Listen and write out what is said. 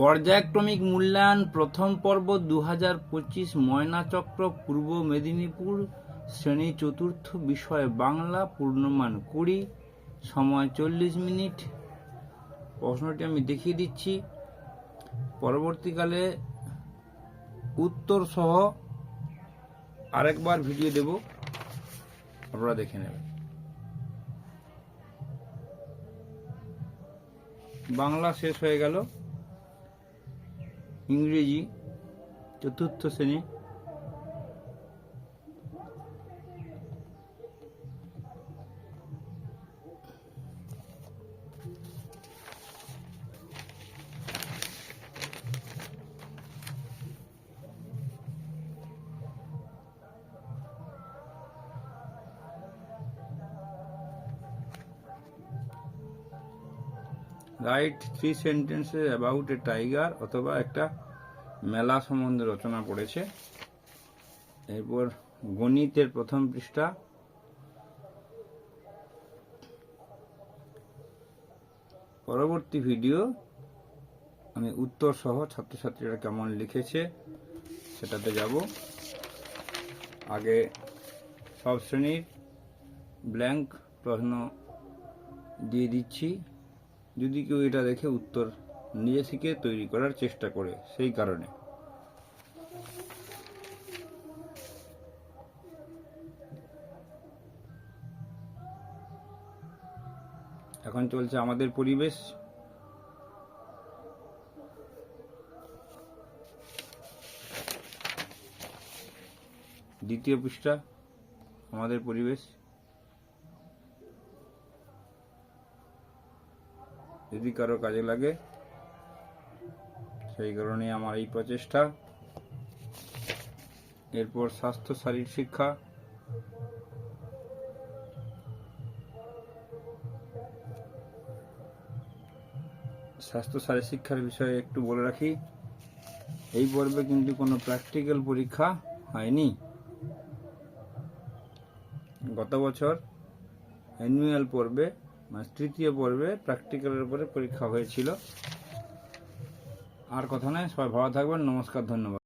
পর্যায়ক্রমিক মূল্যায়ন প্রথম পর্ব দু হাজার পঁচিশ ময়নাচক্র পূর্ব মেদিনীপুর শ্রেণি চতুর্থ বিষয় বাংলা পূর্ণমান কুড়ি, সময় চল্লিশ মিনিট। প্রশ্নটি আমি দেখিয়ে দিচ্ছি। পরবর্তীকালে উত্তর সহ আরেকবার ভিডিও দেব। আপনারা দেখে নেবেন। বাংলা শেষ হয়ে গেল। ইংরেজি চতুর্থ শ্রেণি write three sentences about a tiger অথবা একটা মেলা সম্বন্ধে রচনা করেছে। এরপর গণিতের প্রথম পৃষ্ঠা। পরবর্তী ভিডিও আমি উত্তর সহ ছাত্রছাত্রীরা কেমন লিখেছে সেটাতে যাব। আগে সব শ্রেণির ব্ল্যাঙ্ক প্রশ্ন দিয়ে দিচ্ছি। যদি কেউ এটা দেখে উত্তর নিজে থেকে তৈরি করার চেষ্টা করে, সেই কারণে। এখন চলছে আমাদের পরিবেশ। দ্বিতীয় পৃষ্ঠা, আমাদের পরিবেশ। যদি কারও কাজে লাগে, সেই কারণে আমার এই প্রচেষ্টা। এরপর স্বাস্থ্য শারীর শিক্ষা। স্বাস্থ্য শারীর শিক্ষার বিষয়ে একটু বলে রাখি, এই পর্বে কিন্তু কোনো প্র্যাকটিক্যাল পরীক্ষা হয়নি। গত বছর অ্যানুয়াল পর্বে মানে তৃতীয় পর্বে প্র্যাকটিক্যালের উপরে পরীক্ষা হয়েছিল। আর কথা নয় সবাই ভালো থাকবেন, নমস্কার, ধন্যবাদ।